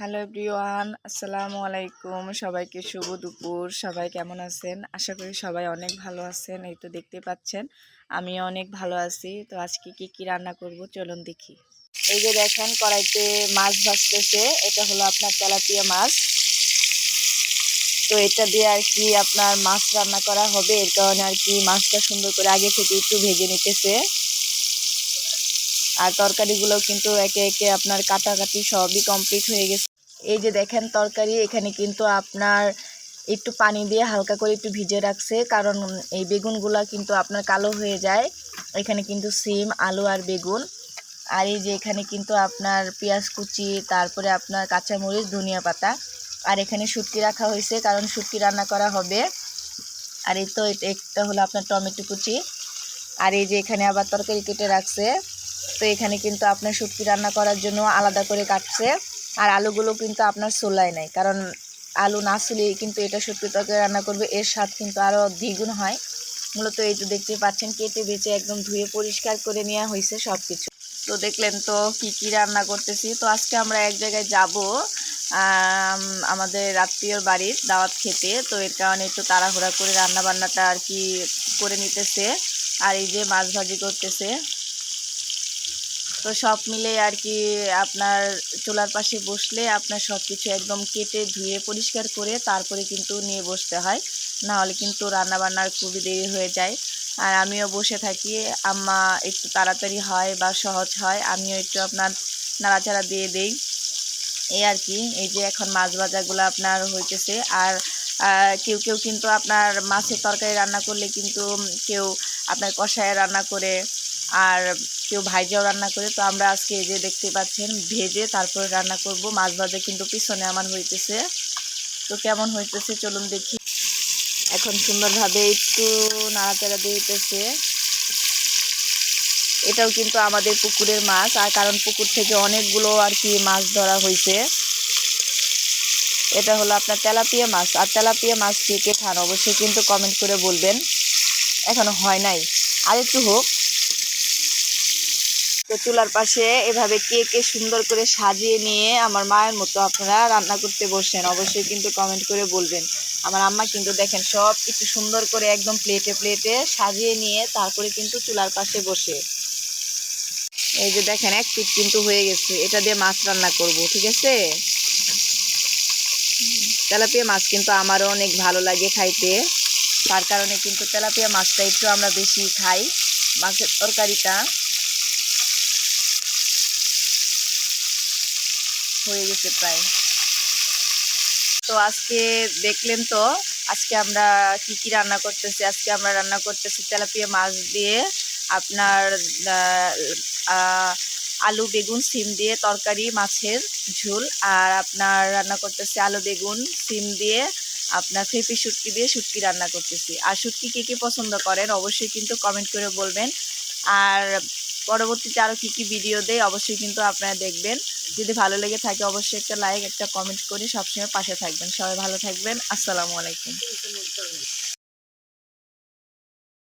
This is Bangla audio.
হ্যালো এভরিওয়ান, আসসালামু আলাইকুম। সবাইকে শুভ দুপুর। সবাই কেমন আছেন? আশা করি সবাই অনেক ভালো আছেন। এই তো দেখতে পাচ্ছেন, আমি অনেক ভালো আছি। তো আজকে কি কি রান্না করব? চলুন দেখি। এই যে দেখেন, কড়াইতে মাছ ভাজতেছে। এটা হলো আপনার তেলাপিয়া মাছ। তো এটা দিয়ে আর কি আপনার মাছ রান্না করা হবে। এর কারণে আর কি মাছটা সুন্দর করে আগে থেকে একটু ভেজে নিতেছে। আর তরকারিগুলো কিন্তু একে একে আপনার কাটাকাটি সবই কমপ্লিট হয়ে গেছে। এই যে দেখেন তরকারি, এখানে কিন্তু আপনার একটু পানি দিয়ে হালকা করে একটু ভিজে রাখছে, কারণ এই বেগুনগুলা কিন্তু আপনার কালো হয়ে যায়। এখানে কিন্তু সিম, আলু আর বেগুন। আর এই যে এখানে কিন্তু আপনার পেঁয়াজ কুচি, তারপরে আপনার কাঁচামরিচ, ধনিয়া পাতা। আর এখানে শুটকি রাখা হয়েছে, কারণ শুটকি রান্না করা হবে। আর এই তো একটা হলো আপনার টমেটো কুচি। আর এই যে এখানে আবার তরকারি কেটে রাখছে। তো এখানে কিন্তু আপনার শুটকি রান্না করার জন্য আলাদা করে কাটছে। আর আলুগুলো কিন্তু আপনার সোলায় নাই। কারণ আলু না সুলিয়ে কিন্তু এটা শুটকি তরকারি রান্না করবে, এর স্বাদ কিন্তু আরও দ্বিগুণ হয়। মূলত এই তো দেখতে পাচ্ছেন, কেটে বেঁচে একদম ধুয়ে পরিষ্কার করে নেওয়া হয়েছে সব কিছু তো দেখলেন তো কি কি রান্না করতেছি। তো আজকে আমরা এক জায়গায় যাব আমাদের আত্মীয়র বাড়ির দাওয়াত খেতে। তো এর কারণে একটু তাড়াহুড়া করে রান্না বান্নাটা আর কি করে নিতেছে। আর এই যে মাছ ভাজি করতেছে। তো সব মিলে আর কি আপনার চুলার পাশে বসলে আপনার সব কিছু একদম কেটে ধুয়ে পরিষ্কার করে তারপরে কিন্তু নিয়ে বসতে হয়। না হলে কিন্তু রান্নাবান্নার খুবই দেরি হয়ে যায়। আর আমিও বসে থাকি, আম্মা একটু তাড়াতাড়ি হয় বা সহজ হয়, আমিও একটু আপনার নাড়াচাড়া দিয়ে দেই। এই আর কি এই যে এখন মাছ ভাজাগুলো আপনার হইতেছে। আর কেউ কেউ কিন্তু আপনার মাছের তরকারি রান্না করলে কিন্তু কেউ আপনার কষায় রান্না করে। আর কেউ ভাইজাও রান্না করে, তো আমরা আজকে এই যে দেখতে পাচ্ছেন ভেজে তারপরে রান্না করব। মাছ ভাজা কিন্তু পিছনে আমার হইতেছে। তো কেমন হইতেছে চলুন দেখি। এখন সুন্দরভাবে একটু নাড়াচাড়া দিতেছে। এটাও কিন্তু আমাদের পুকুরের মাছ, আর কারণ পুকুর থেকে অনেকগুলো আর কি মাছ ধরা হয়েছে এটা হলো আপনার তেলাপিয়া মাছ, আর তেলাপিয়া মাছ কে কে খান অবশ্যই কিন্তু কমেন্ট করে বলবেন। এখনও হয় নাই। আর একটু হোক। তো চুলার পাশে এভাবে কে কে সুন্দর করে সাজিয়ে নিয়ে আমার মায়ের মতো আপনারা রান্না করতে বসেন। অবশ্যই কিন্তু কমেন্ট করে বলবেন। আমার আম্মা কিন্তু দেখেন সব কিছু সুন্দর করে একদম প্লেটে প্লেটে সাজিয়ে নিয়ে তারপরে কিন্তু চুলার পাশে বসে। এই যে দেখেন, এক পিট কিন্তু হয়ে গেছে। এটা দিয়ে মাছ রান্না করব, ঠিক আছে? তেলাপিয়া মাছ কিন্তু আমারও অনেক ভালো লাগে খাইতে। তার কারণে কিন্তু তেলাপিয়া মাছটা একটু আমরা বেশি খাই। মাছের তরকারিটা হয়ে গেছে প্রায়। তো আজকে দেখলেন তো, আজকে আমরা কি কি রান্না করতেছি, আজকে আমরা রান্না করতেছি তেলাপিয়া মাছ দিয়ে আপনার আলু, বেগুন, সিম দিয়ে তরকারি, মাছের ঝোল, আর আপনার রান্না করতেছি আলু, বেগুন, সিম দিয়ে আপনার ফেপি শুটকি দিয়ে শুটকি রান্না করতেছি। আর শুটকি কে কী পছন্দ করেন অবশ্যই কিন্তু কমেন্ট করে বলবেন। আর পরবর্তীতে আরও কী কী ভিডিও দেয় অবশ্যই কিন্তু আপনারা দেখবেন। যদি ভালো লেগে থাকে অবশ্যই একটা লাইক একটা কমেন্ট করে সবসময় পাশে থাকবেন। সবাই ভালো থাকবেন। আসসালামু আলাইকুম।